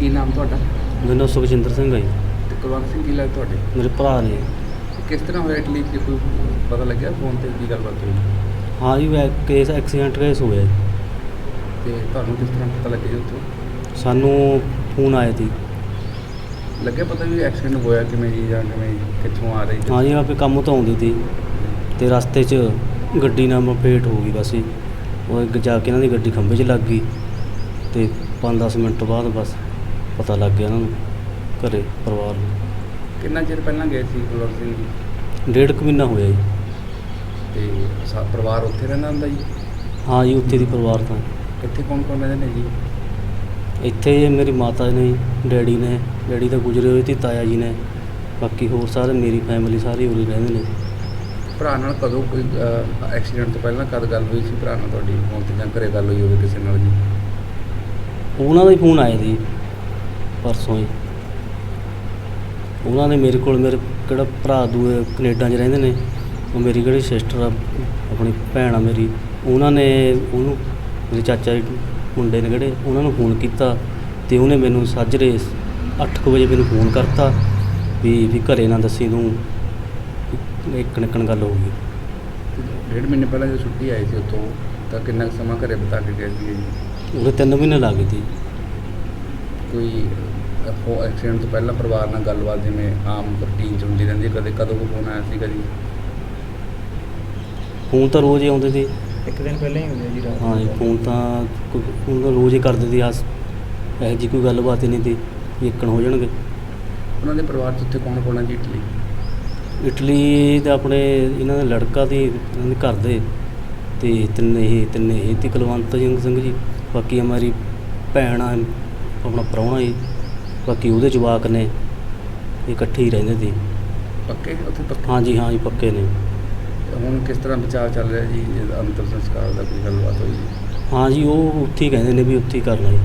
ਕੀ ਨਾਮ ਤੁਹਾਡਾ? ਮੇਰਾ ਨਾਮ ਸੁਖਜਿੰਦਰ ਸਿੰਘ ਹੈ ਜੀ। ਤੇ ਕੁਲਵੰਤ ਸਿੰਘ ਕੀ ਲੱਗਦਾ ਤੁਹਾਡੇ? ਮੇਰੇ ਭਰਾ ਨੇ। ਕਿਸ ਤਰ੍ਹਾਂ ਹੋਇਆ ਇਟਲੀ 'ਚ ਕੋਈ ਪਤਾ ਲੱਗਿਆ ਫੋਨ ਤੇ ਕੀ ਗੱਲਬਾਤ ਹੋਈ? ਹਾਂ ਜੀ ਵੈ ਕੇਸ ਐਕਸੀਡੈਂਟ ਕੇਸ ਹੋਇਆ ਜੀ। ਤੇ ਤੁਹਾਨੂੰ ਕਿਸ ਤਰ੍ਹਾਂ ਪਤਾ ਲੱਗਿਆ ਜੀ ਉੱਥੋਂ? ਸਾਨੂੰ ਫੋਨ ਆਇਆ ਸੀ। ਲੱਗਿਆ ਪਤਾ ਵੀ ਐਕਸੀਡੈਂਟ ਹੋਇਆ ਕਿਵੇਂ ਜੀ ਜਾਂ ਕਿਵੇਂ ਕਿੱਥੋਂ ਆ ਰਹੀ ਹਾਂ ਜੀ ਆਪੇ ਕੰਮ ਤੋਂ ਆਉਂਦੀ ਸੀ ਤੇ ਰਸਤੇ 'ਚ ਗੱਡੀ ਨਾਲ ਮਪੇਟ ਹੋ ਗਈ ਬਸ ਜੀ। ਉਹ ਜਾ ਕੇ ਇਹਨਾਂ ਦੀ ਗੱਡੀ ਖੰਭੇ 'ਚ ਲੱਗ ਗਈ ਤੇ 5-10 ਮਿੰਟ ਬਾਅਦ ਬਸ ਪਤਾ ਲੱਗ ਗਿਆ ਇਹਨਾਂ ਨੂੰ ਘਰੇ ਪਰਿਵਾਰ ਨੂੰ। ਕਿੰਨਾ ਚਿਰ ਪਹਿਲਾਂ ਗਏ ਸੀ ਕੁਲਵੰਤ ਸਿੰਘ ਜੀ? ਡੇਢ ਕੁ ਮਹੀਨਾ ਹੋਇਆ ਜੀ। ਤੇ ਸਾ ਪਰਿਵਾਰ ਉੱਥੇ ਰਹਿੰਦਾ ਹੁੰਦਾ ਜੀ? ਹਾਂ ਜੀ ਉੱਥੇ ਦੀ ਪਰਿਵਾਰ ਤਾਂ। ਇੱਥੇ ਕੌਣ ਕੌਣ ਰਹਿੰਦੇ ਨੇ ਜੀ? ਇੱਥੇ ਮੇਰੀ ਮਾਤਾ ਨੇ ਡੈਡੀ ਨੇ ਡੈਡੀ ਤਾਂ ਗੁਜਰੇ ਹੋਏ ਤੇ ਤਾਇਆ ਜੀ ਨੇ। ਬਾਕੀ ਹੋਰ ਸਾਰੇ ਮੇਰੀ ਫੈਮਿਲੀ ਸਾਰੀ ਉਰੇ ਰਹਿੰਦੇ ਨੇ। ਭਰਾ ਨਾਲ ਕਦੋਂ ਕੋਈ ਐਕਸੀਡੈਂਟ ਤੋਂ ਪਹਿਲਾਂ ਕਦ ਗੱਲ ਹੋਈ ਸੀ? ਭਰਾ ਨਾਲ ਤੁਹਾਡੀ ਫੋਨ ਤੇ ਜਾਂ ਘਰੇ ਗੱਲ ਹੋਈ ਹੋਵੇ ਕਿਸੇ ਨਾਲ ਜੀ? ਉਹਨਾਂ ਦਾ ਹੀ ਫੋਨ ਆਇਆ ਸੀ ਪਰਸੋਂ ਹੀ। ਉਹਨਾਂ ਨੇ ਮੇਰੇ ਕੋਲ ਮੇਰੇ ਕਿਹੜਾ ਭਰਾ ਦੂਏ ਕੈਨੇਡਾ 'ਚ ਰਹਿੰਦੇ ਨੇ ਉਹ ਮੇਰੀ ਕਿਹੜੀ ਸਿਸਟਰ ਆ ਆਪਣੀ ਭੈਣ ਆ ਮੇਰੀ। ਉਹਨਾਂ ਨੇ ਉਹਨੂੰ ਮੇਰੇ ਚਾਚਾ ਜੀ ਮੁੰਡੇ ਨੇ ਕਿਹੜੇ ਉਹਨਾਂ ਨੂੰ ਫੋਨ ਕੀਤਾ ਤੇ ਉਹਨੇ ਮੈਨੂੰ ਸਾਜਰੇ 8:00 ਵਜੇ ਮੈਨੂੰ ਫੋਨ ਕਰਤਾ ਵੀ ਵੀ ਘਰੇ ਨਾ ਦੱਸੀ ਤੂੰ ਇੱਕ ਨਿਕਣ ਗੱਲ ਹੋ ਗਈ। ਡੇਢ ਮਹੀਨੇ ਪਹਿਲਾਂ ਜਦੋਂ ਛੁੱਟੀ ਆਈ ਸੀ ਉੱਥੋਂ ਤਾਂ ਕਿੰਨਾ ਸਮਾਂ ਘਰੇ ਬਿਤਾ ਕੇ ਗਏ ਸੀ ਉਹਦੇ ਤਿੰਨ ਮਹੀਨੇ ਲੱਗ ਗਏ ਸੀ। ਕੋਈ ਉਹ ਐਕਸੀਡੈਂਟ ਤੋਂ ਪਹਿਲਾਂ ਪਰਿਵਾਰ ਨਾਲ ਗੱਲਬਾਤ ਜਿਵੇਂ ਆਮ ਰੂਟੀਨ ਚ ਹੁੰਦੀ ਰਹਿੰਦੀ ਹੈ, ਕਦੇ ਕਦੋਂ ਕੋਈ ਫੋਨ ਆਇਆ ਸੀ ਕਦੀ? ਫੋਨ ਤਾਂ ਰੋਜ਼ ਹੀ ਆਉਂਦੇ ਸੀ। ਇੱਕ ਦਿਨ ਪਹਿਲਾਂ ਹੀ ਹੋਇਆ ਜੀ ਰਾਤ ਹਾਂ ਜੀ ਫੋਨ ਤਾਂ ਕੋਈ- ਫੋਨ ਤਾਂ ਰੋਜ਼ ਹੀ ਕਰਦੇ ਸੀ ਆਸ ਇਹੋ ਜਿਹੀ ਕੋਈ ਗੱਲਬਾਤ ਹੀ ਨਹੀਂ ਸੀ ਵੀ ਇੱਕਣ ਹੋ ਜਾਣਗੇ। ਉਹਨਾਂ ਦੇ ਪਰਿਵਾਰ ਚ ਉੱਥੇ ਕੌਣ ਕੌਣ ਹੈ ਜੀ ਇਟਲੀ? ਇਟਲੀ ਦੇ ਆਪਣੇ ਇਹਨਾਂ ਦਾ ਲੜਕਾ ਤੇ ਇਹਨਾਂ ਦੇ ਘਰ ਦੇ। ਤੇ ਤਿੰਨੇ ਇਹ ਤਿੰਨੇ ਇਹ ਤੇ ਕੁਲਵੰਤ ਸਿੰਘ ਸਿੰਘ ਜੀ। ਬਾਕੀ ਹਮਾਰੀ ਭੈਣ ਆ ਆਪਣਾ ਪ੍ਰਾਹੁਣਾ ਜੀ ਬਾਕੀ ਉਹਦੇ ਜਵਾਕ ਨੇ ਇਕੱਠੇ ਹੀ ਰਹਿੰਦੇ ਸੀ। ਪੱਕੇ? ਉੱਥੇ ਪੱਕੇ? ਹਾਂ ਜੀ ਹਾਂ ਜੀ ਪੱਕੇ ਨੇ। ਹੁਣ ਕਿਸ ਤਰ੍ਹਾਂ ਵਿਚਾਰ ਚੱਲ ਰਿਹਾ ਜੀ ਜੇ ਅੰਤਰ ਸੰਸਕਾਰ ਦਾ ਕੋਈ ਗੱਲਬਾਤ ਹੋਈ? ਜੀ ਹਾਂ ਜੀ ਉਹ ਉੱਥੇ ਹੀ ਕਹਿੰਦੇ ਨੇ ਵੀ ਉੱਥੇ ਹੀ ਕਰਨਾ ਜੀ।